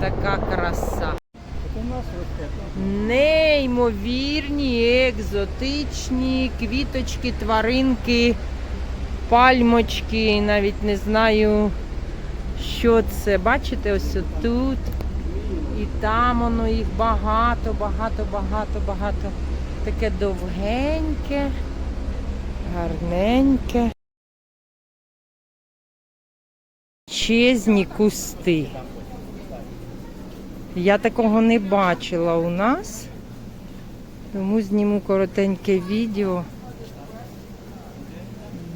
така краса. Неймовірні, екзотичні квіточки, тваринки, пальмочки, навіть не знаю, що це. Бачите, ось тут. І там воно їх багато, багато, багато, багато. Таке довгеньке, гарненьке. Чезні кусти. Я такого не бачила у нас, тому зніму коротеньке відео.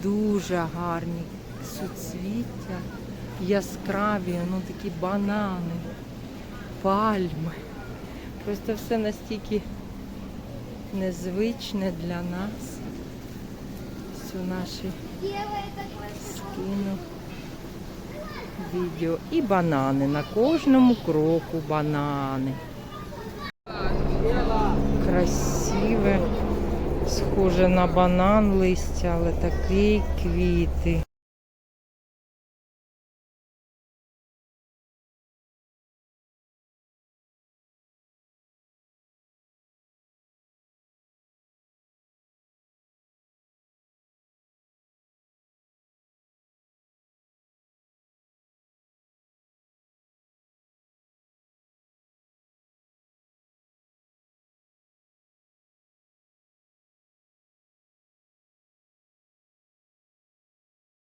Дуже гарні суцвіття, яскраві, ну такі банани, пальми. Просто все настільки незвичне для нас. Все наші скину відео. І банани. На кожному кроку банани. Красиве, схоже на банан листя, але такий квіти.